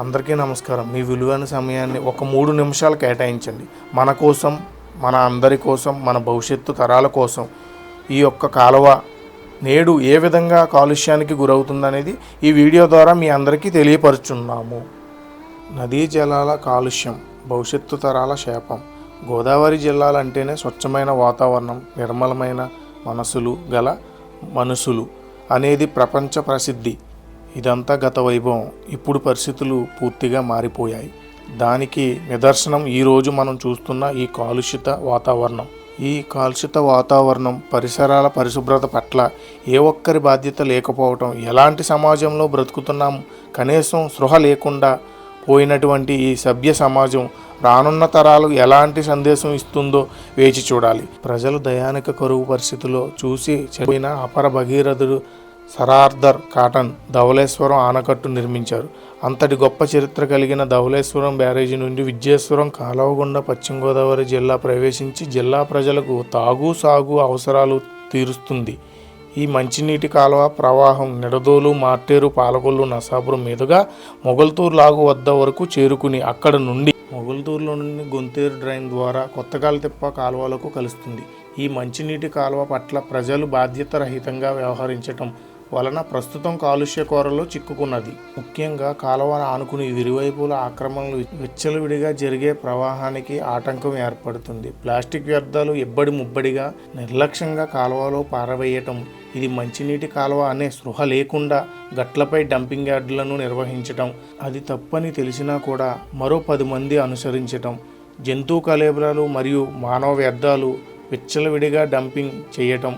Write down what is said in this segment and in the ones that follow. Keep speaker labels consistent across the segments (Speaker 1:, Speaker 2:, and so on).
Speaker 1: అందరికీ నమస్కారం. మీ విలువైన సమయాన్ని ఒక మూడు నిమిషాలు కేటాయించండి. మన కోసం మన అందరి కోసం మన భవిష్యత్తు తరాల కోసం ఈ యొక్క కాలువ నేడు ఏ విధంగా కాలుష్యానికి గురవుతుందనేది ఈ వీడియో ద్వారా మీ అందరికీ తెలియపరుచున్నాము. నదీ జలాల కాలుష్యం భవిష్యత్తు తరాల శాపం గోదావరి జిల్లాలంటేనే స్వచ్ఛమైన వాతావరణం నిర్మలమైన మనసులు గల మనుషులు అనేది ప్రపంచ ప్రసిద్ధి. ఇదంతా గత వైభవం. ఇప్పుడు పరిస్థితులు పూర్తిగా మారిపోయాయి. దానికి నిదర్శనం ఈరోజు మనం చూస్తున్న ఈ కాలుష్యత వాతావరణం. ఈ కాలుష్యత వాతావరణం పరిసరాల పరిశుభ్రత పట్ల ఏ ఒక్కరి బాధ్యత లేకపోవటం ఎలాంటి సమాజంలో బ్రతుకుతున్నాం కనీసం స్పృహ లేకుండా పోయినటువంటి ఈ సభ్య సమాజం రానున్న తరాలు ఎలాంటి సందేశం ఇస్తుందో వేచి చూడాలి. ప్రజలు దయానిక కరువు పరిస్థితిలో చూసి చెడిపోయిన అపర భగీరథుడు సరార్దర్ కాటన్ ధవళేశ్వరం ఆనకట్టు నిర్మించారు. అంతటి గొప్ప చరిత్ర కలిగిన ధవళేశ్వరం బ్యారేజీ నుండి విజయేశ్వరం కాలవగొండ పశ్చిమ గోదావరి జిల్లా ప్రవేశించి జిల్లా ప్రజలకు తాగు సాగు అవసరాలు తీరుస్తుంది. ఈ మంచినీటి కాలువ ప్రవాహం నిడదోలు మార్టేరు పాలకొల్లు నసాపురం మీదుగా మొగల్తూరు లాగు వద్ద వరకు చేరుకుని అక్కడ నుండి మొగల్తూరులో నుండి గొంతేరు డ్రైన్ ద్వారా కొత్తగాలితిప్ప కాలువలకు కలుస్తుంది. ఈ మంచినీటి కాలువ పట్ల ప్రజలు బాధ్యత రహితంగా వ్యవహరించటం వలన ప్రస్తుతం కాలుష్య కోరలో చిక్కుకున్నది. ముఖ్యంగా కాలువను ఆనుకుని ఇరువైపుల ఆక్రమణలు విచ్చలవిడిగా జరిగే ప్రవాహానికి ఆటంకం ఏర్పడుతుంది. ప్లాస్టిక్ వ్యర్థాలు ఎబ్బడి ముబ్బడిగా నిర్లక్ష్యంగా కాలువలో పారవేయటం ఇది మంచినీటి కాలువ అనే స్పృహ లేకుండా గట్లపై డంపింగ్ యార్డులను నిర్వహించటం అది తప్పని తెలిసినా కూడా మరో పది మంది అనుసరించటం జంతు కలేబరాలు మరియు మానవ వ్యర్థాలు విచ్చలవిడిగా డంపింగ్ చేయటం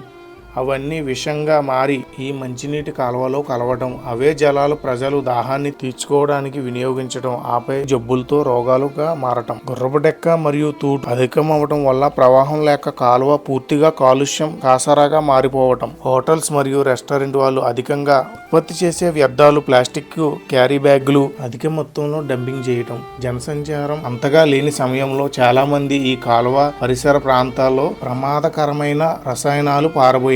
Speaker 1: అవన్నీ విషంగా మారి ఈ మంచినీటి కాలువలో కలవటం అవే జలాలు ప్రజలు దాహాన్ని తీర్చుకోవడానికి వినియోగించడం ఆపై జబ్బులతో రోగాలుగా మారటం. గుర్రపు డెక్క మరియు తూటు అధికం వల్ల ప్రవాహం లేక కాలువ పూర్తిగా కాలుష్యం కాసరాగా మారిపోవటం. హోటల్స్ మరియు రెస్టారెంట్ వాళ్ళు అధికంగా ఉత్పత్తి చేసే వ్యర్థాలు ప్లాస్టిక్ క్యారీ బ్యాగులు అధిక మొత్తంలో డంపింగ్ చేయటం. జనసంచారం అంతగా లేని సమయంలో చాలా మంది ఈ కాలువ పరిసర ప్రాంతాల్లో ప్రమాదకరమైన రసాయనాలు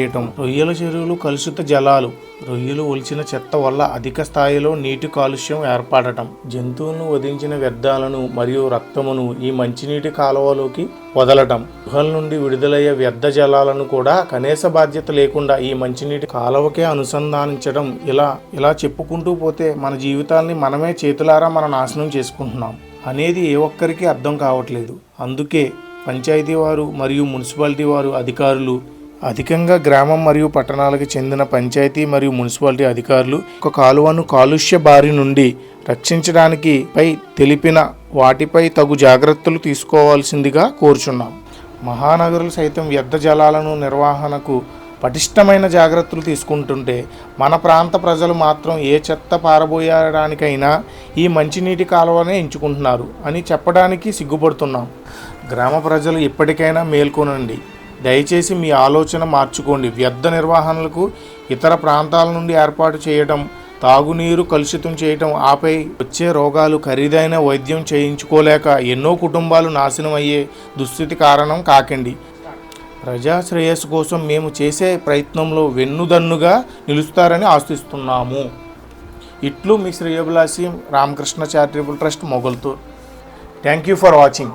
Speaker 1: చేయటం. రొయ్యల చెరువులు కలుషిత జలాలు. రొయ్యలు ఒలిచిన చెత్త వల్ల అధిక స్థాయిలో నీటి కాలుష్యం ఏర్పడటం. జంతువులను వధించిన వ్యర్థాలను మరియు రక్తమును ఈ మంచినీటి కాలువలోకి వదలటం. గుహల నుండి విడుదలయ్యే వ్యర్థ జలాలను కూడా కనీస బాధ్యత లేకుండా ఈ మంచినీటి కాలువకే అనుసంధానించడం ఇలా ఇలా చెప్పుకుంటూ పోతే మన జీవితాల్ని మనమే చేతులారా మన నాశనం చేసుకుంటున్నాం. అనేది ఏ ఒక్కరికి అర్థం కావట్లేదు. అందుకే పంచాయతీ వారు మరియు మున్సిపాలిటీ వారు అధికారులు అధికంగా గ్రామం మరియు పట్టణాలకు చెందిన పంచాయతీ మరియు మున్సిపాలిటీ అధికారులు ఒక కాలువను కాలుష్య బారి నుండి రక్షించడానికి పై తెలిపిన వాటిపై తగు జాగ్రత్తలు తీసుకోవాల్సిందిగా కోరుచున్నాం. మహానగరులు సైతం వ్యర్థ జలాలను నిర్వహణకు పటిష్టమైన జాగ్రత్తలు తీసుకుంటుంటే మన ప్రాంత ప్రజలు మాత్రం ఏ చెత్త పారబోయడానికైనా ఈ మంచినీటి కాలువనే ఎంచుకుంటున్నారు అని చెప్పడానికి సిగ్గుపడుతున్నాం. గ్రామ ప్రజలు ఇప్పటికైనా మేల్కొనండి. దయచేసి మీ ఆలోచన మార్చుకోండి. వ్యర్థ నిర్వహణలకు ఇతర ప్రాంతాల నుండి ఏర్పాటు చేయడం తాగునీరు కలుషితం చేయటం ఆపై వచ్చే రోగాలు ఖరీదైన వైద్యం చేయించుకోలేక ఎన్నో కుటుంబాలు నాశనం అయ్యే దుస్థితి కారణం కాకండి. ప్రజా శ్రేయస్సు కోసం మేము చేసే ప్రయత్నంలో వెన్నుదన్నుగా నిలుస్తారని ఆశిస్తున్నాము. ఇట్లు మీ శ్రేయభిలాషి Ramakrishna charitable trust Mogalthur. Thank you for watching